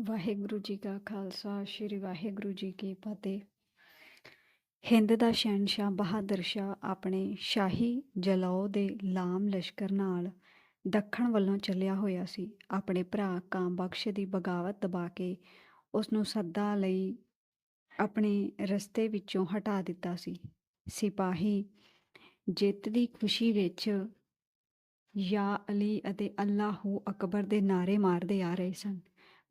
ਵਾਹਿਗੁਰੂ ਜੀ ਕਾ ਖਾਲਸਾ, ਸ੍ਰੀ ਵਾਹਿਗੁਰੂ ਜੀ ਕੀ ਫਤਿਹ। ਹਿੰਦ ਦਾ ਸ਼ਹਿਨशाह ਬਹਾਦਰ ਸ਼ਾਹ ਆਪਣੇ ਸ਼ਾਹੀ ਜਲਾਓ ਦੇ ਲਾਮ ਲਸ਼ਕਰ ਨਾਲ ਦੱਖਣ ਵੱਲੋਂ ਚੱਲਿਆ ਹੋਇਆ ਸੀ। ਆਪਣੇ ਭਰਾ ਕਾਮਬਖਸ਼ ਦੀ ਬਗਾਵਤ ਦਬਾ ਕੇ ਉਸ ਨੂੰ ਸੱਦਾ ਲਈ ਆਪਣੇ ਰਸਤੇ ਵਿੱਚੋਂ ਹਟਾ ਦਿੱਤਾ ਸੀ। ਸਿਪਾਹੀ ਜਿੱਤ ਦੀ ਖੁਸ਼ੀ ਵਿੱਚ ਯਾ ਅਲੀ ਅਤੇ ਅੱਲਾਹੂ ਅਕਬਰ ਦੇ ਨਾਰੇ ਮਾਰਦੇ ਆ ਰਹੇ ਸਨ।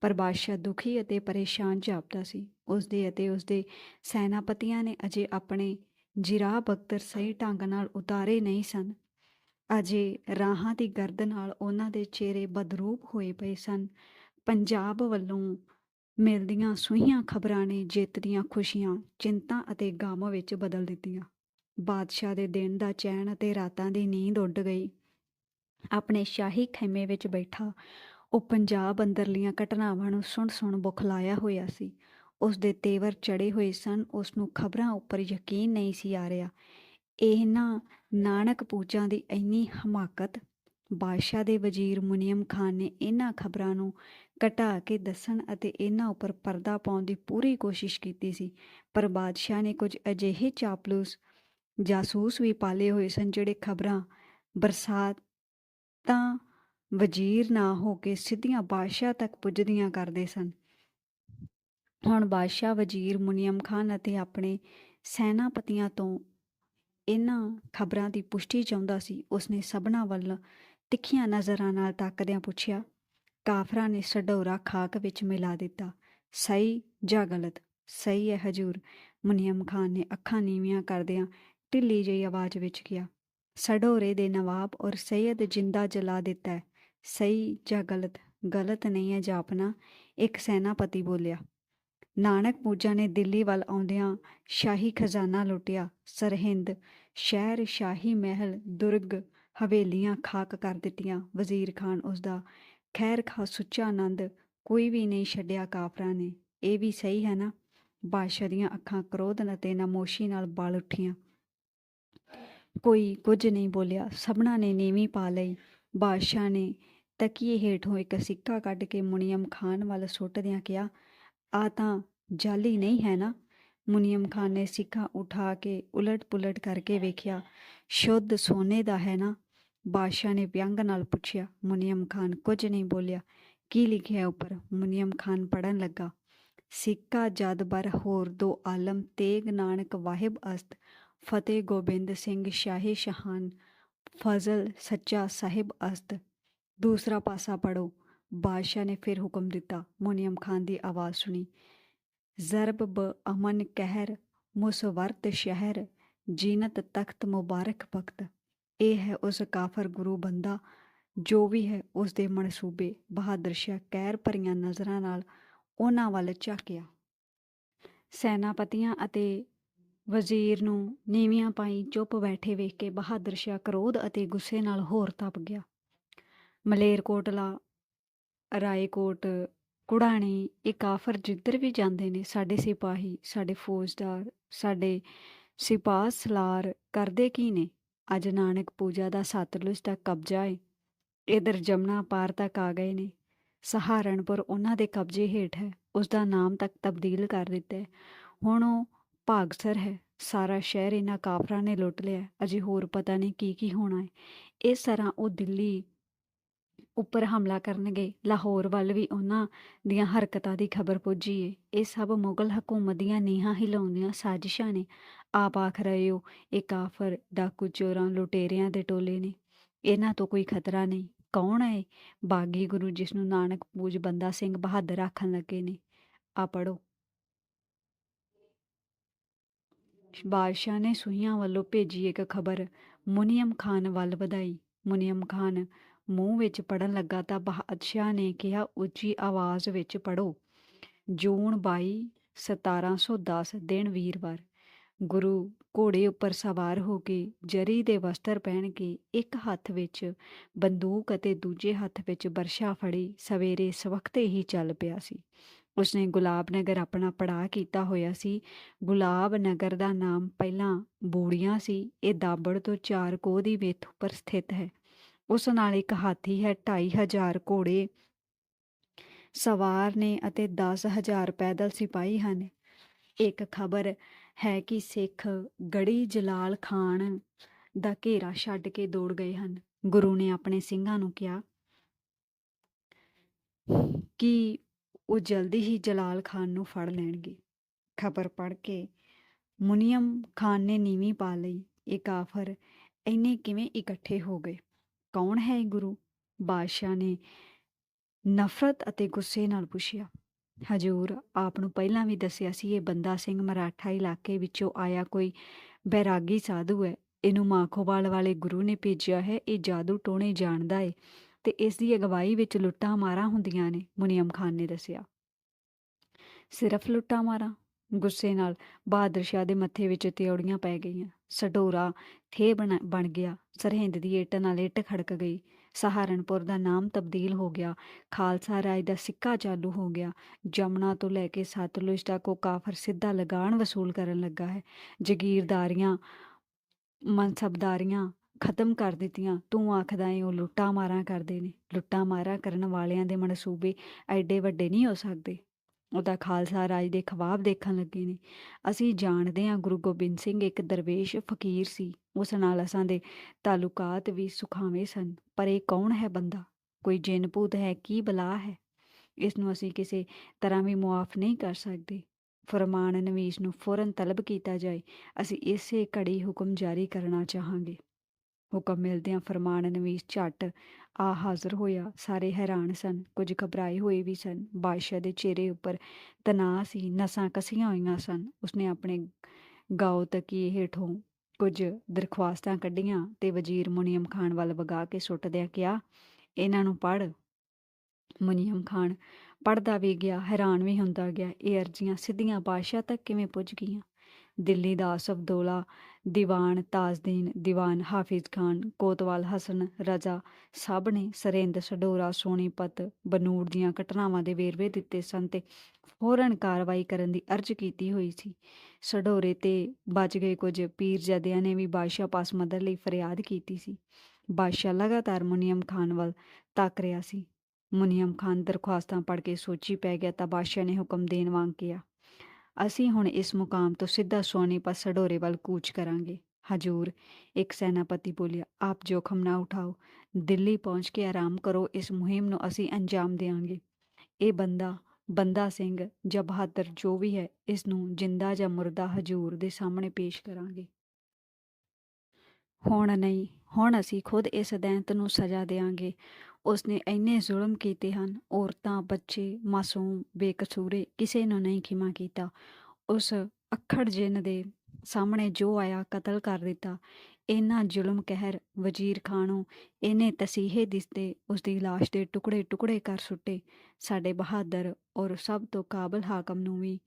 ਪਰ ਬਾਦਸ਼ਾਹ ਦੁਖੀ ਅਤੇ ਪਰੇਸ਼ਾਨ ਜਾਪਦਾ ਸੀ। ਉਸ ਦੇ ਅਤੇ ਉਸ ਦੇ ਸੈਨਾਪਤੀਆਂ ਨੇ ਅਜੇ ਆਪਣੇ ਜਿਰਾਹ ਬਖਤਰ ਸਹੀ ਢੰਗ ਨਾਲ ਉਤਾਰੇ ਨਹੀਂ ਸਨ। ਅਜੇ ਰਾਹਾਂ ਦੀ ਗਰਦ ਨਾਲ ਉਹਨਾਂ ਦੇ ਚਿਹਰੇ ਬਦਰੂਪ ਹੋਏ ਪਏ ਸਨ। ਪੰਜਾਬ ਵੱਲੋਂ ਮਿਲਦੀਆਂ ਸੂਹੀਆਂ ਖਬਰਾਂ ਨੇ ਜਿੱਤ ਦੀਆਂ ਖੁਸ਼ੀਆਂ, ਚਿੰਤਾ ਅਤੇ ਗਮ ਵਿੱਚ ਬਦਲ ਦਿੱਤੀਆਂ। ਬਾਦਸ਼ਾਹ ਦੇ ਦਿਨ ਦਾ ਚੈਨ ਅਤੇ ਰਾਤਾਂ ਦੀ ਨੀਂਦ ਉੱਡ ਗਈ। ਆਪਣੇ ਸ਼ਾਹੀ ਖੈਮੇ ਵਿੱਚ ਬੈਠਾ ਉਹ ਪੰਜਾਬ ਅੰਦਰਲੀਆਂ ਘਟਨਾਵਾਂ ਨੂੰ ਸੁਣ ਸੁਣ ਬੁਖਲਾਇਆ ਹੋਇਆ ਸੀ। ਉਸ ਦੇ ਤੇਵਰ ਚੜੇ ਹੋਏ ਸਨ। ਉਸ ਨੂੰ ਖਬਰਾਂ ਉੱਪਰ ਯਕੀਨ ਨਹੀਂ ਸੀ ਆ ਰਿਹਾ। ਇਹਨਾਂ ਨਾਨਕ ਪੂਜਾਂ ਦੀ ਇੰਨੀ ਹਮਾਕਤ, ਬਾਦਸ਼ਾਹ ਦੇ ਵਜ਼ੀਰ ਮੁਨੀਮ ਖਾਨ ਨੇ ਇਹਨਾਂ ਖਬਰਾਂ ਨੂੰ ਘਟਾ ਕੇ ਦੱਸਣ ਅਤੇ ਇਹਨਾਂ ਉੱਪਰ ਪਰਦਾ ਪਾਉਣ ਦੀ ਪੂਰੀ ਕੋਸ਼ਿਸ਼ ਕੀਤੀ ਸੀ, ਪਰ ਬਾਦਸ਼ਾਹ ਨੇ ਕੁਝ ਅਜਿਹੇ ਚਾਪਲੂਸ ਜਾਸੂਸ ਵੀ ਪਾਲੇ ਹੋਏ ਸਨ, ਜਿਹੜੇ ਖਬਰਾਂ ਬਰਸਾਤਾਂ ਵਜ਼ੀਰ ਨਾ ਹੋ ਕੇ ਸਿੱਧੀਆਂ ਬਾਦਸ਼ਾਹ ਤੱਕ ਪੁੱਜਦੀਆਂ ਕਰਦੇ ਸਨ। ਹੁਣ ਬਾਦਸ਼ਾਹ ਵਜ਼ੀਰ ਮੁਨੀਮ ਖਾਨ ਅਤੇ ਆਪਣੇ ਸੈਨਾਪਤੀਆਂ ਤੋਂ ਇਹਨਾਂ ਖਬਰਾਂ ਦੀ ਪੁਸ਼ਟੀ ਚਾਹੁੰਦਾ ਸੀ, ਉਸਨੇ ਸਭਨਾ ਵੱਲ ਤਿੱਖੀਆਂ ਨਜ਼ਰਾਂ ਨਾਲ ਤੱਕਦਿਆਂ ਪੁੱਛਿਆ, ਕਾਫਰਾਂ ਨੇ ਸਡੋਰਾ ਖਾਕ ਵਿੱਚ ਮਿਲਾ ਦਿੱਤਾ। ਸਹੀ ਜਾਂ ਗਲਤ? ਸਹੀ ਹੈ ਹਜੂਰ। ਮੁਨੀਮ ਖਾਨ ਨੇ ਅੱਖਾਂ ਨੀਵੀਆਂ ਕਰਦਿਆਂ ਢਿੱਲੀ ਜਿਹੀ ਆਵਾਜ਼ ਵਿੱਚ ਕਿਹਾ ਸਡੋਰੇ ਦੇ ਨਵਾਬ ਔਰ ਸੈਯਦ ਜਿੰਦਾ ਜਲਾ ਦਿੱਤਾ ਹੈ। ਸਹੀ ਜਾਂ ਗਲਤ? ਗਲਤ ਨਹੀਂ ਹੈ ਜਾਪਨਾ ਇੱਕ ਸੈਨਾਪਤੀ ਬੋਲਿਆ। ਨਾਨਕ ਪੂਜਾ ਨੇ ਦਿੱਲੀ ਵੱਲ ਆਉਂਦਿਆਂ ਸ਼ਾਹੀ ਖਜ਼ਾਨਾ ਲੁੱਟਿਆ। ਸਰਹਿੰਦ, ਸ਼ਹਿਰ, ਸ਼ਾਹੀ ਮਹਿਲ, ਦੁਰਗ, ਹਵੇਲੀਆਂ ਖਾਕ ਕਰ ਦਿੱਤੀਆਂ। ਵਜ਼ੀਰ ਖਾਨ ਉਸ ਦਾ ਖੈਰ ਖਾ ਸੁੱਚਾ ਆਨੰਦ ਕੋਈ ਵੀ ਨਹੀਂ ਛੱਡਿਆ ਕਾਫਰਾਂ ਨੇ। ਇਹ ਵੀ ਸਹੀ ਹੈ ਨਾ? ਬਾਦਸ਼ਾਹ ਦੀਆਂ ਅੱਖਾਂ ਕ੍ਰੋਧ ਅਤੇ ਨਮੋਸ਼ੀ ਨਾਲ ਬਲ ਉੱਠੀਆਂ। ਕੋਈ ਕੁਝ ਨਹੀਂ ਬੋਲਿਆ। ਸਭਨਾ ਨੇ ਨੀਵੀਂ ਪਾ ਲਈ। ਬਾਦਸ਼ਾਹ ਨੇ ਤਕੀਏ ਹੇਠੋਂ ਇੱਕ ਸਿੱਕਾ ਕੱਢ ਕੇ ਮੁਨੀਮ ਖਾਨ ਵੱਲ ਸੁੱਟਦਿਆਂ ਕਿਹਾ, ਆ ਤਾਂ ਜਾਲੀ ਨਹੀਂ ਹੈ ਨਾ? ਮੁਨੀਮ ਖਾਨ ਨੇ ਸਿੱਕਾ ਉਠਾ ਕੇ ਉਲਟ ਪੁਲਟ ਕਰਕੇ ਵੇਖਿਆ, ਸ਼ੁੱਧ ਸੋਨੇ ਦਾ ਹੈ ਨਾ? ਬਾਦਸ਼ਾਹ ਨੇ ਵਿਅੰਗ ਨਾਲ ਪੁੱਛਿਆ। ਮੁਨੀਮ ਖਾਨ ਕੁਝ ਨਹੀਂ ਬੋਲਿਆ। ਕੀ ਲਿਖਿਆ ਉੱਪਰ? ਮੁਨੀਮ ਖਾਨ ਪੜਨ ਲੱਗਾ। ਸਿੱਕਾ ਜਦ ਬਰ ਹੋਰ ਦੋ ਆਲਮ ਤੇਗ ਨਾਨਕ ਵਾਹਿਬ ਅਸਤ, ਫਤਿਹ ਗੋਬਿੰਦ ਸਿੰਘ ਸ਼ਾਹੀ ਸ਼ਹਾਨ, ਫਜ਼ਲ ਸੱਚਾ ਸਾਹਿਬ ਅਸਤ ਦੂਸਰਾ ਪਾਸਾ ਪੜੋ ਬਾਦਸ਼ਾਹ ਨੇ ਫਿਰ ਹੁਕਮ ਦਿੱਤਾ। ਮੁਨੀਮ ਖਾਨ ਦੀ ਆਵਾਜ਼ ਸੁਣੀ। ਜ਼ਰਬ ਬ ਅਮਨ ਕਹਿਰ ਮੁਸਵਰਤ ਸ਼ਹਿਰ, ਜੀਨਤ ਤਖਤ ਮੁਬਾਰਕ ਬਖਤ ਇਹ ਹੈ ਉਸ ਕਾਫਰ ਗੁਰੂ ਬੰਦਾ, ਜੋ ਵੀ ਹੈ ਉਸ ਦੇ ਮਨਸੂਬੇ, ਬਹਾਦਰ ਸ਼ਾਹ ਕਹਿਰ ਭਰੀਆਂ ਨਜ਼ਰਾਂ ਨਾਲ ਉਹਨਾਂ ਵੱਲ ਝਾਕਿਆ। ਸੈਨਾਪਤੀਆਂ ਅਤੇ ਵਜ਼ੀਰ ਨੂੰ ਨੀਵੀਆਂ ਪਾਈ ਚੁੱਪ ਬੈਠੇ ਵੇਖ ਕੇ ਬਹਾਦਰ ਸ਼ਾਹ ਕਰੋਧ ਅਤੇ ਗੁੱਸੇ ਨਾਲ ਹੋਰ ਤਪ ਗਿਆ। ਮਲੇਰਕੋਟਲਾ, ਰਾਏਕੋਟ, ਕੁੜਾਣੀ, ਇਹ ਕਾਫਰ ਜਿੱਧਰ ਵੀ ਜਾਂਦੇ ਨੇ, ਸਾਡੇ ਸਿਪਾਹੀ, ਸਾਡੇ ਫੌਜਦਾਰ, ਸਾਡੇ ਸਿਪਾਹ ਸਲਾਰ ਕਰਦੇ ਕੀ ਨੇ? ਅੱਜ ਨਾਨਕ ਪੂਜਾ ਦਾ ਸਤਲੁਜ ਤੱਕ ਕਬਜ਼ਾ ਹੈ ਇਧਰ ਜਮਨਾ ਪਾਰ ਤੱਕ ਆ ਗਏ ਨੇ। ਸਹਾਰਨਪੁਰ ਉਹਨਾਂ ਦੇ ਕਬਜ਼ੇ ਹੇਠ ਹੈ। ਉਸ ਦਾ ਨਾਮ ਤੱਕ ਤਬਦੀਲ ਕਰ ਦਿੱਤਾ ਹੈ। ਹੁਣ ਉਹ ਭਾਗਸਰ ਹੈ। ਸਾਰਾ ਸ਼ਹਿਰ ਇਹਨਾਂ ਕਾਫਰਾਂ ਨੇ ਲੁੱਟ ਲਿਆ ਅਜੇ ਹੋਰ ਪਤਾ ਨਹੀਂ ਕੀ ਕੀ ਹੋਣਾ ਹੈ। ਇਸ ਤਰ੍ਹਾਂ ਉਹ ਦਿੱਲੀ ਉੱਪਰ ਹਮਲਾ ਕਰਨਗੇ। ਲਾਹੌਰ ਵੱਲ ਵੀ ਉਹਨਾਂ ਦੀਆਂ ਹਰਕਤਾਂ ਦੀ ਖਬਰ ਪੁੱਜੀ ਏ। ਇਹ ਸਭ ਮੁਗਲ ਹਕੂਮਤ ਦੀਆਂ ਨੀਹਾਂ ਹਿਲਾਉਂਦੀਆਂ ਸਾਜ਼ਿਸ਼ਾਂ ਨੇ। ਆਪ ਆਖ ਰਹੇ ਹੋ, ਇਹ ਕਾਫਰ ਡਾਕੂ ਚੋਰਾਂ ਲੁਟੇਰਿਆਂ ਦੇ ਟੋਲੇ ਨੇ। ਇਹਨਾਂ ਤੋਂ ਕੋਈ ਖਤਰਾ ਨਹੀਂ। ਕੌਣ ਹੈ ਬਾਗੀ ਗੁਰੂ ਜਿਸ ਨੂੰ ਨਾਨਕ ਪੂਜ ਬੰਦਾ ਸਿੰਘ ਬਹਾਦਰ ਆਖਣ ਲੱਗੇ ਨੇ। ਆ ਪੜੋ ਬਾਦਸ਼ਾਹ ਨੇ ਸੁਹੀਆਂ ਵੱਲੋਂ ਭੇਜੀ ਇੱਕ ਖਬਰ। ਮੁਨੀਮ ਖਾਨ ਵੱਲ ਵਧਾਈ। ਮੁਨੀਮ ਖਾਨ ਮੂੰਹ ਵਿੱਚ ਪੜਨ ਲੱਗਾ ਤਾਂ ਬਾਦਸ਼ਾਹ ਨੇ ਕਿਹਾ, ਉੱਚੀ ਆਵਾਜ਼ ਵਿੱਚ ਪੜੋ ਜੂਨ 22 1710 ਦਿਨ ਵੀਰਵਾਰ। ਗੁਰੂ ਘੋੜੇ ਉੱਪਰ ਸਵਾਰ ਹੋ ਕੇ ਜਰੀ ਦੇ ਵਸਤਰ ਪਹਿਨ ਕੇ ਇੱਕ ਹੱਥ ਵਿੱਚ ਬੰਦੂਕ ਅਤੇ ਦੂਜੇ ਹੱਥ ਵਿੱਚ ਬਰਸ਼ਾ ਫੜੀ ਸਵੇਰੇ ਸਵਖਤੇ ਹੀ ਚੱਲ ਪਿਆ ਸੀ। ਉਸਨੇ ਗੁਲਾਬ ਨਗਰ ਆਪਣਾ ਪੜਾਅ ਕੀਤਾ ਹੋਇਆ ਸੀ। ਗੁਲਾਬ ਨਗਰ ਦਾ ਨਾਮ ਪਹਿਲਾਂ ਬੂੜੀਆਂ ਸੀ। ਇਹ ਦਾਬੜ ਤੋਂ 4 ਕੋਹ ਦੀ ਵੇਥ ਉੱਪਰ ਸਥਿਤ ਹੈ। ਉਸ ਨਾਲ ਇੱਕ ਹਾਥੀ ਹੈ 2500 ਘੋੜੇ ਸਵਾਰ ਨੇ ਅਤੇ 10000 ਪੈਦਲ ਸਿਪਾਹੀ ਹਨ। ਇੱਕ ਖਬਰ ਹੈ ਕਿ ਸਿੱਖ ਗੜੀ ਜਲਾਲ ਖਾਨ ਦਾ ਘੇਰਾ ਛੱਡ ਕੇ ਦੌੜ ਗਏ ਹਨ। ਗੁਰੂ ਨੇ ਆਪਣੇ ਸਿੰਘਾਂ ਨੂੰ ਕਿਹਾ ਕਿ ਉਹ ਜਲਦੀ ਹੀ ਜਲਾਲ ਖਾਨ ਨੂੰ ਫੜ ਲੈਣਗੇ। ਖਬਰ ਪੜ੍ਹ ਕੇ ਮੁਨੀਅਮ ਖਾਨ ਨੇ ਨੀਵੀਂ ਪਾ ਲਈ। ਇਹ ਕਾਫਰ ਇੰਨੇ ਕਿਵੇਂ ਇਕੱਠੇ ਹੋ ਗਏ? ਕੌਣ ਹੈ ਇਹ ਗੁਰੂ? ਬਾਦਸ਼ਾਹ ਨੇ ਨਫ਼ਰਤ ਅਤੇ ਗੁੱਸੇ ਨਾਲ ਪੁੱਛਿਆ, ਹਜੂਰ, ਆਪ ਨੂੰ ਪਹਿਲਾਂ ਵੀ ਦੱਸਿਆ ਸੀ ਇਹ ਬੰਦਾ ਸਿੰਘ ਮਰਾਠਾ ਇਲਾਕੇ ਵਿੱਚੋਂ ਆਇਆ ਕੋਈ ਬੈਰਾਗੀ ਸਾਧੂ ਹੈ। ਇਹਨੂੰ ਮਾਖੋਵਾਲ ਵਾਲੇ ਗੁਰੂ ਨੇ ਭੇਜਿਆ ਹੈ, ਇਹ ਜਾਦੂ ਟੋਣੇ ਜਾਣਦਾ ਏ ਤੇ ਇਸ ਦੀ ਅਗਵਾਈ ਵਿੱਚ ਲੁੱਟਾਂ ਮਾਰਾਂ ਹੁੰਦੀਆਂ ਨੇ ਮੁਨੀਅਮ ਖਾਨ ਨੇ ਦੱਸਿਆ। ਸਿਰਫ ਲੁੱਟਾਂ ਮਾਰਾਂ? ਗੁੱਸੇ ਨਾਲ ਬਹਾਦਰ ਸ਼ਾਹ ਦੇ ਮੱਥੇ ਵਿੱਚ ਤਿਉੜੀਆਂ ਪੈ ਗਈਆਂ। ਸਡੋਰਾ ਥੇ ਬਣ ਗਿਆ। ਸਰਹਿੰਦ ਦੀ ਇੱਟ ਨਾਲ ਇੱਟ ਖੜਕ ਗਈ। ਸਹਾਰਨਪੁਰ ਦਾ ਨਾਮ ਤਬਦੀਲ ਹੋ ਗਿਆ। ਖਾਲਸਾ ਰਾਜ ਦਾ ਸਿੱਕਾ ਚਾਲੂ ਹੋ ਗਿਆ। ਜਮਨਾ ਤੋਂ ਲੈ ਕੇ ਸਤਲੁਜ ਤੱਕ ਉਹ ਕਾਫਰ ਸਿੱਧਾ ਲਗਾਨ ਵਸੂਲ ਕਰਨ ਲੱਗਾ ਹੈ। ਜ਼ਗੀਰਦਾਰੀਆਂ, ਮਨਸਬਦਾਰੀਆਂ ਖਤਮ ਕਰ ਦਿੱਤੀਆਂ। ਤੂੰ ਆਖਦਾ ਏ, ਉਹ ਲੁੱਟਾਂ ਮਾਰਾਂ ਕਰਦੇ ਨੇ। ਲੁੱਟਾਂ ਮਾਰਾਂ ਕਰਨ ਵਾਲਿਆਂ ਦੇ ਮਨਸੂਬੇ ਐਡੇ ਵੱਡੇ ਨਹੀਂ ਹੋ ਸਕਦੇ। ਉਹਦਾ ਖਾਲਸਾ ਰਾਜ ਦੇ ਖਵਾਬ ਦੇਖਣ ਲੱਗੇ ਨੇ। ਅਸੀਂ ਜਾਣਦੇ ਹਾਂ ਗੁਰੂ ਗੋਬਿੰਦ ਸਿੰਘ ਇੱਕ ਦਰਵੇਸ਼ ਫਕੀਰ ਸੀ। ਉਸ ਨਾਲ ਅਸਾਂ ਦੇ ਤਾਲੁਕਾਤ ਵੀ ਸੁਖਾਵੇਂ ਸਨ। ਪਰ ਇਹ ਕੌਣ ਹੈ ਬੰਦਾ? ਕੋਈ ਜਿੰਨ ਭੂਤ ਹੈ? ਕੀ ਬਲਾ ਹੈ? ਇਸ ਨੂੰ ਅਸੀਂ ਕਿਸੇ ਤਰ੍ਹਾਂ ਵੀ ਮੁਆਫ ਨਹੀਂ ਕਰ ਸਕਦੇ। ਫਰਮਾਨ ਨਵੀਸ ਨੂੰ ਫੌਰਨ ਤਲਬ ਕੀਤਾ ਜਾਏ। ਅਸੀਂ ਇਸੇ ਘੜੀ ਹੁਕਮ ਜਾਰੀ ਕਰਨਾ ਚਾਹਾਂਗੇ। ਹੁਕਮ ਮਿਲਦਿਆਂ ਫਰਮਾਨ ਨਵੀਸ ਝੱਟ ਆ ਹਾਜ਼ਰ ਹੋਇਆ। ਸਾਰੇ ਹੈਰਾਨ ਸਨ, ਕੁਝ ਘਬਰਾਏ ਹੋਏ ਵੀ ਸਨ। ਬਾਦਸ਼ਾਹ ਦੇ ਚਿਹਰੇ ਉੱਪਰ ਤਣਾਅ ਸੀ, ਨਸਾਂ ਕਸੀਆਂ ਹੋਈਆਂ ਸਨ। ਉਸਨੇ ਆਪਣੇ ਗਾਉ ਤਕੀਏ ਹੇਠੋਂ ਕੁਝ ਦਰਖਵਾਸਤਾਂ ਕੱਢੀਆਂ ਤੇ ਵਜ਼ੀਰ ਮੁਨੀਮ ਖਾਨ ਵੱਲ ਵਗਾ ਕੇ ਸੁੱਟਦਿਆਂ ਕਿਹਾ, ਇਹਨਾਂ ਨੂੰ ਪੜ੍ਹ। ਮੁਨੀਮ ਖਾਨ ਪੜਦਾ ਵੀ ਗਿਆ, ਹੈਰਾਨ ਵੀ ਹੁੰਦਾ ਗਿਆ, ਇਹ ਅਰਜ਼ੀਆਂ ਸਿੱਧੀਆਂ ਬਾਦਸ਼ਾਹ ਤੱਕ ਕਿਵੇਂ ਪੁੱਜ ਗਈਆਂ? ਦਿੱਲੀ ਦਾ ਅਬਦੋਲਾ ਦੀਵਾਨ ਤਾਜਦੀਨ, ਦੀਵਾਨ ਹਾਫਿਜ਼ ਖਾਨ, ਕੋਤਵਾਲ ਹਸਨ, ਰਜ਼ਾ ਸਭ ਨੇ ਸਰੇਂਦ ਸਡੋਰਾ ਸੋਨੀਪਤ ਬਨੂੜ ਦੀਆਂ ਘਟਨਾਵਾਂ ਦੇ ਵੇਰਵੇ ਦਿੱਤੇ ਸਨ ਤੇ ਫੌਰਨ ਕਾਰਵਾਈ ਕਰਨ ਦੀ ਅਰਜ਼ ਕੀਤੀ ਹੋਈ ਸੀ। ਸਡੋਰੇ ਤੇ ਬਚ ਗਏ ਕੁਝ ਪੀਰਜ਼ਾਦਿਆਂ ਨੇ ਵੀ ਬਾਦਸ਼ਾਹ ਪਾਸ ਮਦਦ ਲਈ ਫਰਿਆਦ ਕੀਤੀ ਸੀ। ਬਾਦਸ਼ਾਹ ਲਗਾਤਾਰ ਮੁਨੀਮ ਖਾਨ ਵੱਲ ਤੱਕ ਰਿਹਾ ਸੀ। ਮੁਨੀਮ ਖਾਨ ਦਰਖਾਸਤਾਂ ਪੜ੍ਹ ਕੇ ਸੋਚੀ ਪੈ ਗਿਆ ਤਾਂ ਬਾਦਸ਼ਾਹ ਨੇ ਹੁਕਮ ਦੇਣ ਵਾਂਗ ਕਿਹਾ। ਅਸੀਂ ਹੁਣ ਇਸ ਮੁਕਾਮ ਤੋਂ ਸਿੱਧਾ ਸੋਨੀਪਤ ਸਡੋਰੇ ਵੱਲ ਕੂਚ ਕਰਾਂਗੇ। ਹਜੂਰ, ਇੱਕ ਸੈਨਾਪਤੀ ਬੋਲਿਆ, ਆਪ ਜੋਖਮ ਨਾ ਉਠਾਓ। ਦਿੱਲੀ ਪਹੁੰਚ ਕੇ ਆਰਾਮ ਕਰੋ। ਇਸ ਮੁਹਿੰਮ ਨੂੰ ਅਸੀਂ ਅੰਜਾਮ ਦੇਵਾਂਗੇ। ਇਹ ਬੰਦਾ ਬੰਦਾ ਸਿੰਘ ਜਾਂ ਬਹਾਦਰ ਜੋ ਵੀ ਹੈ, ਇਸ ਨੂੰ ਜਿੰਦਾ ਜਾਂ ਮੁਰਦਾ ਹਜੂਰ ਦੇ ਸਾਹਮਣੇ ਪੇਸ਼ ਕਰਾਂਗੇ। ਹੁਣ ਨਹੀਂ, ਹੁਣ ਅਸੀਂ ਖੁਦ ਇਸ ਦੈਂਤ ਨੂੰ ਸਜ਼ਾ ਦੇਵਾਂਗੇ। ਉਸਨੇ ਇੰਨੇ ਜ਼ੁਲਮ ਕੀਤੇ ਹਨ, ਔਰਤਾਂ, ਬੱਚੇ, ਮਾਸੂਮ, ਬੇਕਸੂਰੇ, ਕਿਸੇ ਨੂੰ ਨਹੀਂ ਖਿਮਾ ਕੀਤਾ। ਉਸ ਅਖੜ ਜਿੰਨ ਦੇ ਸਾਹਮਣੇ ਜੋ ਆਇਆ ਕਤਲ ਕਰ ਦਿੱਤਾ। ਇੰਨਾ ਜ਼ੁਲਮ ਕਹਿਰ ਵਜ਼ੀਰ ਖਾਨੋਂ ਇਹਨੇ ਤਸੀਹੇ ਦਿਸਤੇ ਉਸ ਦੀ ਲਾਸ਼ ਦੇ ਟੁਕੜੇ ਟੁਕੜੇ ਕਰ ਸੁੱਟੇ। ਸਾਡੇ ਬਹਾਦਰ ਔਰ ਸਭ ਤੋਂ ਕਾਬਲ ਹਾਕਮ ਨੂੰ ਵੀ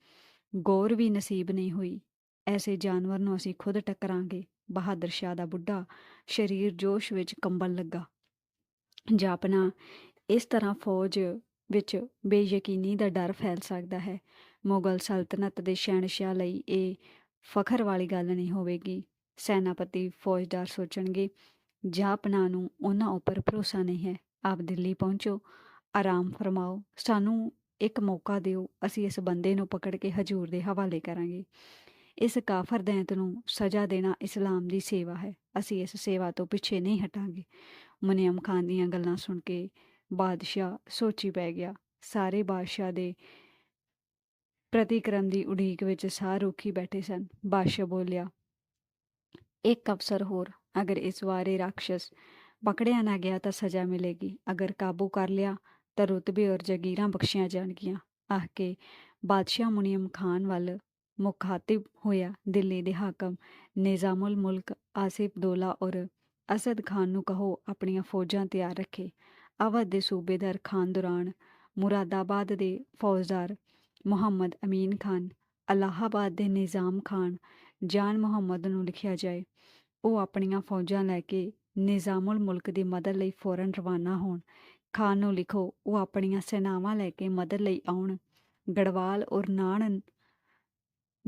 ਗੌਰ ਵੀ ਨਸੀਬ ਨਹੀਂ ਹੋਈ। ਐਸੇ ਜਾਨਵਰ ਨੂੰ ਅਸੀਂ ਖੁਦ ਟੱਕਰਾਂਗੇ, ਬਹਾਦਰ ਸ਼ਾਹ ਦਾ ਬੁੱਢਾ, ਸਰੀਰ ਜੋਸ਼ ਵਿੱਚ ਕੰਬਣ ਲੱਗਾ। ਜਾਪਨਾ ਇਸ ਤਰ੍ਹਾਂ ਫੌਜ ਵਿੱਚ ਬੇਯਕੀਨੀ ਦਾ ਡਰ ਫੈਲ ਸਕਦਾ ਹੈ। ਮੁਗਲ ਸਲਤਨਤ ਦੇ ਸ਼ਹਿਨशाह ਲਈ ਇਹ ਫਖਰ ਵਾਲੀ ਗੱਲ ਨਹੀਂ ਹੋਵੇਗੀ। ਸੈਨਾਪਤੀ ਫੌਜਦਾਰ ਸੋਚਣਗੇ ਜਾਪਨਾ ਨੂੰ ਉਹਨਾਂ ਉੱਪਰ ਭਰੋਸਾ ਨਹੀਂ ਹੈ। ਆਪ ਦਿੱਲੀ ਪਹੁੰਚੋ, ਆਰਾਮ ਫਰਮਾਓ। ਸਾਨੂੰ ਇੱਕ ਮੌਕਾ ਦਿਓ। ਅਸੀਂ ਇਸ ਬੰਦੇ ਨੂੰ ਪਕੜ ਕੇ ਹਜੂਰ ਦੇ ਹਵਾਲੇ ਕਰਾਂਗੇ। ਇਸ ਕਾਫਰ ਦੈਂਤ ਨੂੰ ਸਜ਼ਾ ਦੇਣਾ ਇਸਲਾਮ ਦੀ ਸੇਵਾ ਹੈ। ਅਸੀਂ ਇਸ ਸੇਵਾ ਤੋਂ ਪਿੱਛੇ ਨਹੀਂ ਹਟਾਂਗੇ। ਮੁਨੀਮ ਖਾਨ ਦੀਆਂ ਗੱਲਾਂ ਸੁਣ ਕੇ ਬਾਦਸ਼ਾਹ ਸੋਚੀ ਪੈ ਗਿਆ, ਸਾਰੇ ਬਾਦਸ਼ਾਹ ਦੇ ਪ੍ਰਤੀਕਰਮ ਦੀ ਉਡੀਕ ਵਿੱਚ ਸਾਹ ਰੋਕੀ ਬੈਠੇ ਸਨ। ਬਾਦਸ਼ਾਹ ਬੋਲਿਆ, ਇੱਕ ਅਫਸਰ ਹੋਰ, ਅਗਰ ਇਸ ਵਾਰੇ ਰਾਖਸ਼ ਪਕੜਿਆ ਨਾ ਗਿਆ ਤਾਂ ਸਜ਼ਾ ਮਿਲੇਗੀ। ਅਗਰ ਕਾਬੂ ਕਰ ਲਿਆ ਤਾਂ ਰੁਤਬੇ ਔਰ ਜਗੀਰਾਂ ਬਖਸ਼ੀਆਂ ਜਾਣਗੀਆਂ। ਆਹ ਕੇ ਬਾਦਸ਼ਾਹ ਮੁਨੀਮ ਖਾਨ ਵੱਲ ਮੁਖਾਤਿਬ ਹੋਇਆ। ਦਿੱਲੀ ਦੇ ਹਾਕਮ ਨਿਜ਼ਾਮੁਲ ਮੁਲਕ, ਆਸਿਫ ਦੋਲਾ ਔਰ ਅਸਦ ਖਾਨ ਨੂੰ ਕਹੋ, ਆਪਣੀਆਂ ਫੌਜਾਂ ਤਿਆਰ ਰੱਖੇ। ਅਵਧ ਦੇ ਸੂਬੇਦਾਰ ਖਾਨ ਦੌਰਾਨ ਮੁਰਾਦਾਬਾਦ ਦੇ ਫੌਜਦਾਰ ਮੁਹੰਮਦ ਅਮੀਨ ਖਾਨ, ਅਲਾਹਾਬਾਦ ਦੇ ਨਿਜ਼ਾਮ ਖਾਨ, ਜਾਨ ਮੁਹੰਮਦ ਨੂੰ ਲਿਖਿਆ ਜਾਏ। ਉਹ ਆਪਣੀਆਂ ਫੌਜਾਂ ਲੈ ਕੇ ਨਿਜ਼ਾਮੁਲ ਮੁਲਕ ਦੀ ਮਦਦ ਲਈ ਫੌਰਨ ਰਵਾਨਾ ਹੋਣ। ਖਾਨ ਨੂੰ ਲਿਖੋ, ਉਹ ਆਪਣੀਆਂ ਸੈਨਾਵਾਂ ਲੈ ਕੇ ਮਦਦ ਲਈ ਆਉਣ। ਗੜਵਾਲ ਔਰ ਨਾਨ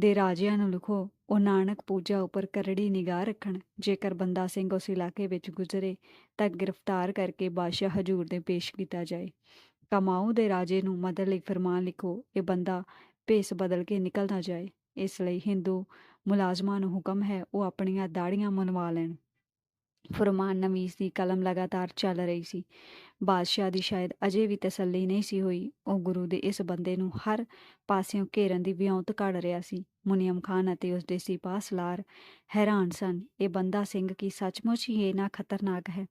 ਦੇ ਰਾਜਿਆਂ ਨੂੰ ਲਿਖੋ ਉਹ ਨਾਨਕ ਪੂਜਾ ਉੱਪਰ ਕਰੜੀ ਨਿਗਾਹ ਰੱਖਣ। ਜੇਕਰ ਬੰਦਾ ਸਿੰਘ ਉਸ ਇਲਾਕੇ ਵਿੱਚ ਗੁਜ਼ਰੇ, ਤਾਂ ਗ੍ਰਿਫਤਾਰ ਕਰਕੇ ਬਾਦਸ਼ਾਹ ਹਜੂਰ ਦੇ ਪੇਸ਼ ਕੀਤਾ ਜਾਏ। ਕਮਾਊ ਦੇ ਰਾਜੇ ਨੂੰ ਮਦਦ ਲਈ ਫਰਮਾਨ ਲਿਖੋ, ਇਹ ਬੰਦਾ ਭੇਸ ਬਦਲ ਕੇ ਨਿਕਲ ਨਾ ਜਾਏ। ਇਸ ਲਈ ਹਿੰਦੂ ਮੁਲਾਜ਼ਮਾਂ ਨੂੰ ਹੁਕਮ ਹੈ ਉਹ ਆਪਣੀਆਂ ਦਾੜੀਆਂ ਮਨਵਾ ਲੈਣ। ਫਰਮਾਨ ਨਵੀਸ ਦੀ ਕਲਮ ਲਗਾਤਾਰ ਚੱਲ ਰਹੀ ਸੀ। ਬਾਦਸ਼ਾਹ ਦੀ ਸ਼ਾਇਦ ਅਜੇ ਵੀ ਤਸੱਲੀ ਨਹੀਂ ਸੀ ਹੋਈ। ਉਹ ਗੁਰੂ ਦੇ ਇਸ ਬੰਦੇ ਨੂੰ ਹਰ ਪਾਸਿਓਂ ਘੇਰਨ ਦੀ ਵਿਉਂਤ ਕੱਢ ਰਿਹਾ ਸੀ। ਮੁਨੀਮ ਖਾਨ ਅਤੇ ਉਸ ਦੇ ਸਿਪਾਹ ਸਲਾਰ ਹੈਰਾਨ ਸਨ, ਇਹ ਬੰਦਾ ਸਿੰਘ ਕੀ ਸੱਚਮੁੱਚ ਹੀ ਨਾ ਖਤਰਨਾਕ ਹੈ?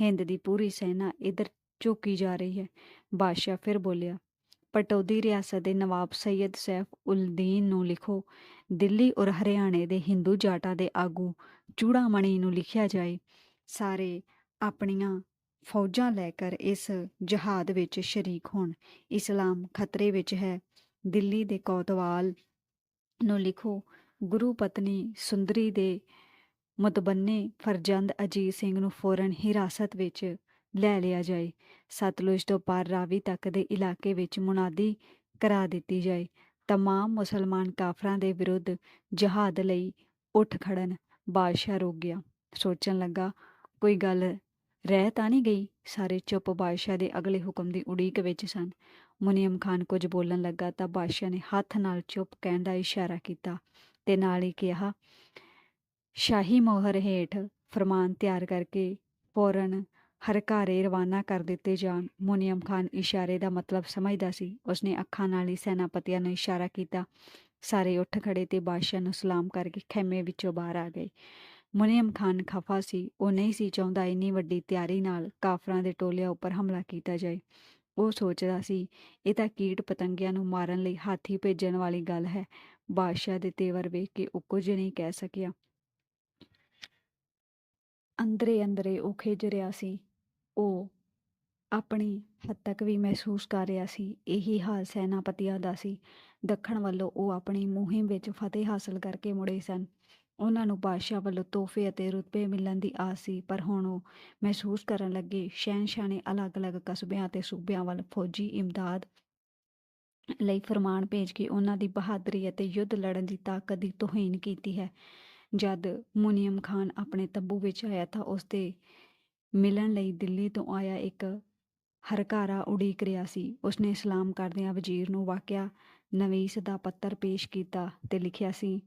ਹਿੰਦ ਦੀ ਪੂਰੀ ਸੈਨਾ ਇਧਰ ਝੁਕੀ ਜਾ ਰਹੀ ਹੈ। ਬਾਦਸ਼ਾਹ ਫਿਰ ਬੋਲਿਆ, ਪਟੌਦੀ ਰਿਆਸਤ ਦੇ ਨਵਾਬ ਸੈਯਦ ਸੈਫ ਉਲਦੀਨ ਨੂੰ ਲਿਖੋ। ਦਿੱਲੀ ਔਰ ਹਰਿਆਣੇ ਦੇ ਹਿੰਦੂ ਜਾਟਾਂ ਦੇ ਆਗੂ ਚੂੜਾਮਣੀ ਨੂੰ ਲਿਖਿਆ ਜਾਏ, ਸਾਰੇ ਆਪਣੀਆਂ ਫੌਜਾਂ ਲੈ ਕਰ ਇਸ ਜਹਾਦ ਵਿੱਚ ਸ਼ਰੀਕ ਹੋਣ। ਇਸਲਾਮ ਖਤਰੇ ਵਿੱਚ ਹੈ। ਦਿੱਲੀ ਦੇ ਕੋਤਵਾਲ ਨੂੰ ਲਿਖੋ, ਗੁਰੂ ਪਤਨੀ ਸੁੰਦਰੀ ਦੇ ਮੁਤਬੰਨੇ ਫਰਜ਼ੰਦ ਅਜੀਤ ਸਿੰਘ ਨੂੰ ਫੌਰਨ ਹਿਰਾਸਤ ਵਿੱਚ ਲੈ ਲਿਆ ਜਾਏ। ਸਤਲੁਜ ਤੋਂ ਪਾਰ ਰਾਵੀ ਤੱਕ ਦੇ ਇਲਾਕੇ ਵਿੱਚ ਮੁਨਾਦੀ ਕਰਾ ਦਿੱਤੀ ਜਾਏ। ਤਮਾਮ ਮੁਸਲਮਾਨ ਕਾਫਰਾਂ ਦੇ ਵਿਰੁੱਧ ਜਹਾਦ ਲਈ ਉੱਠ ਖੜਨ ਬਾਦਸ਼ਾਹ ਰੁਕ ਗਿਆ। ਸੋਚਣ ਲੱਗਾ, ਕੋਈ ਗੱਲ ਰਹਿ ਤਾਂ ਨਹੀਂ ਗਈ? ਸਾਰੇ ਚੁੱਪ ਬਾਦਸ਼ਾਹ ਦੇ ਅਗਲੇ ਹੁਕਮ ਦੀ ਉਡੀਕ ਵਿੱਚ ਸਨ। ਮੁਨੀਮ ਖਾਨ ਕੁਝ ਬੋਲਣ ਲੱਗਾ ਤਾਂ ਬਾਦਸ਼ਾਹ ਨੇ ਹੱਥ ਨਾਲ ਚੁੱਪ ਕਹਿਣ ਦਾ ਇਸ਼ਾਰਾ ਕੀਤਾ ਤੇ ਨਾਲ ਹੀ ਕਿਹਾ, ਸ਼ਾਹੀ ਮੋਹਰ ਹੇਠ ਫਰਮਾਨ ਤਿਆਰ ਕਰਕੇ ਫੌਰਨ ਹਰਕਾਰੇ ਰਵਾਨਾ ਕਰ ਦਿੱਤੇ ਜਾਣ। ਮੁਨੀਮ ਖਾਨ ਇਸ਼ਾਰੇ ਦਾ ਮਤਲਬ ਸਮਝਦਾ ਸੀ। ਉਸਨੇ ਅੱਖਾਂ ਨਾਲ ਹੀ ਸੈਨਾਪਤੀਆਂ ਨੂੰ ਇਸ਼ਾਰਾ ਕੀਤਾ। ਸਾਰੇ ਉੱਠ ਖੜੇ ਤੇ ਬਾਦਸ਼ਾਹ ਨੂੰ ਸਲਾਮ ਕਰਕੇ ਖੈਮੇ ਵਿੱਚੋਂ ਬਾਹਰ ਆ ਗਏ। ਮੁਨੀਮ ਖਾਨ ਖਫਾ ਸੀ। ਉਹ ਨਹੀਂ ਸੀ ਚਾਹੁੰਦਾ ਇੰਨੀ ਵੱਡੀ ਤਿਆਰੀ ਨਾਲ ਕਾਫਰਾਂ ਦੇ ਟੋਲਿਆਂ ਉੱਪਰ ਹਮਲਾ ਕੀਤਾ ਜਾਏ। ਉਹ ਸੋਚਦਾ ਸੀ, ਇਹ ਤਾਂ ਕੀਟ ਪਤੰਗਿਆਂ ਨੂੰ ਮਾਰਨ ਲਈ ਹਾਥੀ ਭੇਜਣ ਵਾਲੀ ਗੱਲ ਹੈ। ਬਾਦਸ਼ਾਹ ਦੇ ਤੇਵਰ ਵੇਖ ਕੇ ਉਹ ਕੁਝ ਨਹੀਂ ਕਹਿ ਸਕਿਆ। ਅੰਦਰੇ ਅੰਦਰੇ ਉਹ ਖਿਜ ਰਿਹਾ ਸੀ। ਉਹ ਆਪਣੀ ਹੱਦ ਤੱਕ ਵੀ ਮਹਿਸੂਸ ਕਰ ਰਿਹਾ ਸੀ, ਇਹੀ ਹਾਲ ਸੈਨਾਪਤੀਆਂ ਦਾ ਸੀ। ਦੱਖਣ ਵੱਲੋਂ ਉਹ ਆਪਣੀ ਮੁਹਿੰਮ ਵਿੱਚ ਫਤਿਹ ਹਾਸਲ ਕਰਕੇ ਮੁੜੇ ਸਨ। ਉਹਨਾਂ ਨੂੰ ਬਾਦਸ਼ਾਹ ਵੱਲੋਂ ਤੋਹਫੇ ਅਤੇ ਰੁਤਬੇ ਮਿਲਣ ਦੀ ਆਸ ਸੀ, ਪਰ ਹੁਣ ਉਹ ਮਹਿਸੂਸ ਕਰਨ ਲੱਗੇ ਸ਼ਹਿਨਸ਼ਾਹ ਨੇ ਅਲੱਗ-ਅਲੱਗ ਕਸਬਿਆਂ ਅਤੇ ਸੂਬਿਆਂ ਵੱਲ ਫੌਜੀ ਇਮਦਾਦ ਲਈ ਫਰਮਾਨ ਭੇਜ ਕੇ ਉਹਨਾਂ ਦੀ ਬਹਾਦਰੀ ਅਤੇ ਯੁੱਧ ਲੜਨ ਦੀ ਤਾਕਤ ਦੀ ਤੋਹੀਨ ਕੀਤੀ ਹੈ। ਜਦ ਮੁਨੀਮ ਖਾਨ ਆਪਣੇ ਤੰਬੂ ਵਿੱਚ ਆਇਆ ਤਾਂ ਉਸ ਦੇ ਮਿਲਣ ਲਈ ਦਿੱਲੀ ਤੋਂ ਆਇਆ ਇੱਕ ਹਰਕਾਰਾ ਉਡੀਕ ਰਿਹਾ ਸੀ। ਉਸਨੇ ਸਲਾਮ ਕਰਦਿਆਂ ਵਜ਼ੀਰ ਨੂੰ ਵਾਕਿਆ ਨਵੀਸ ਦਾ ਪੱਤਰ ਪੇਸ਼ ਕੀਤਾ ਤੇ ਲਿਖਿਆ ਸੀ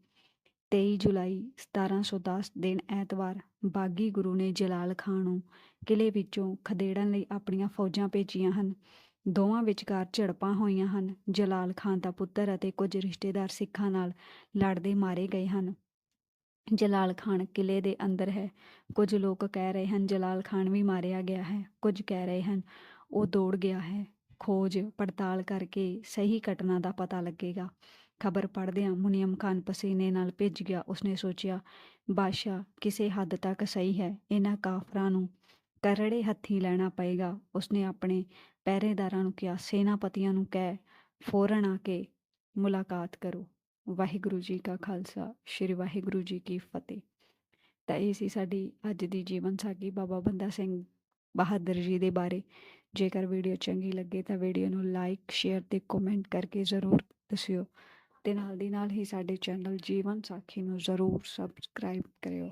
23 ਜੁਲਾਈ 1710 ਦਿਨ ਐਤਵਾਰ, ਬਾਗੀ ਗੁਰੂ ਨੇ ਜਲਾਲ ਖਾਨ ਨੂੰ ਕਿਲੇ ਵਿੱਚੋਂ ਖਦੇੜਨ ਲਈ ਆਪਣੀਆਂ ਫੌਜਾਂ ਭੇਜੀਆਂ ਹਨ। ਦੋਵਾਂ ਵਿਚਕਾਰ ਝੜਪਾਂ ਹੋਈਆਂ ਹਨ। ਜਲਾਲ ਖਾਨ ਦਾ ਪੁੱਤਰ ਅਤੇ ਕੁਝ ਰਿਸ਼ਤੇਦਾਰ ਸਿੱਖਾਂ ਨਾਲ ਲੜਦੇ ਮਾਰੇ ਗਏ ਹਨ। ਜਲਾਲ ਖਾਨ ਕਿਲੇ ਦੇ ਅੰਦਰ ਹੈ। ਕੁਝ ਲੋਕ ਕਹਿ ਰਹੇ ਹਨ, ਜਲਾਲ ਖਾਨ ਵੀ ਮਾਰਿਆ ਗਿਆ ਹੈ। ਕੁਝ ਕਹਿ ਰਹੇ ਹਨ, ਉਹ ਦੌੜ ਗਿਆ ਹੈ। ਖੋਜ, ਪੜਤਾਲ ਕਰਕੇ ਸਹੀ ਘਟਨਾ ਦਾ ਪਤਾ ਲੱਗੇਗਾ। ਖਬਰ ਪੜਦਿਆਂ ਮੁਨੀਮ ਖਾਨ ਪਸੀਨੇ ਨਾਲ ਭਿੱਜ ਗਿਆ। ਉਸਨੇ ਸੋਚਿਆ, ਬਾਦਸ਼ਾਹ, ਕਿਸੇ ਹੱਦ ਤੱਕ ਸਹੀ ਹੈ। ਇਹਨਾਂ ਕਾਫਰਾਂ ਨੂੰ ਕਰੜੇ ਹੱਥੀ ਲੈਣਾ ਪਏਗਾ। ਉਸਨੇ ਆਪਣੇ ਪਹਿਰੇਦਾਰਾਂ ਨੂੰ ਕਿਹਾ, ਸੈਨਾਪਤੀਆਂ ਨੂੰ ਕਹਿ ਫੌਰਨ ਆ ਕੇ ਮੁਲਾਕਾਤ ਕਰੋ। ਵਾਹਿਗੁਰੂ ਜੀ ਕਾ ਖਾਲਸਾ, ਸ੍ਰੀ ਵਾਹਿਗੁਰੂ ਜੀ ਕੀ ਫਤਿਹ। ਤਾਂ ਇਹ ਸੀ ਸਾਡੀ ਅੱਜ ਦੀ ਜੀਵਨ ਸਾਖੀ ਬਾਬਾ ਬੰਦਾ ਸਿੰਘ ਬਹਾਦਰ ਜੀ ਦੇ ਬਾਰੇ। ਜੇਕਰ ਵੀਡੀਓ ਚੰਗੀ ਲੱਗੇ ਤਾਂ ਵੀਡੀਓ ਨੂੰ ਲਾਈਕ, ਸ਼ੇਅਰ ਤੇ ਕਮੈਂਟ ਕਰਕੇ ਜ਼ਰੂਰ ਦੱਸਿਓ। ਤੇ ਨਾਲ ਦੀ ਨਾਲ ਹੀ ਸਾਡੇ ਚੈਨਲ ਜੀਵਨ ਸਾਖੀ ਨੂੰ ਜ਼ਰੂਰ ਸਬਸਕ੍ਰਾਈਬ ਕਰਿਓ।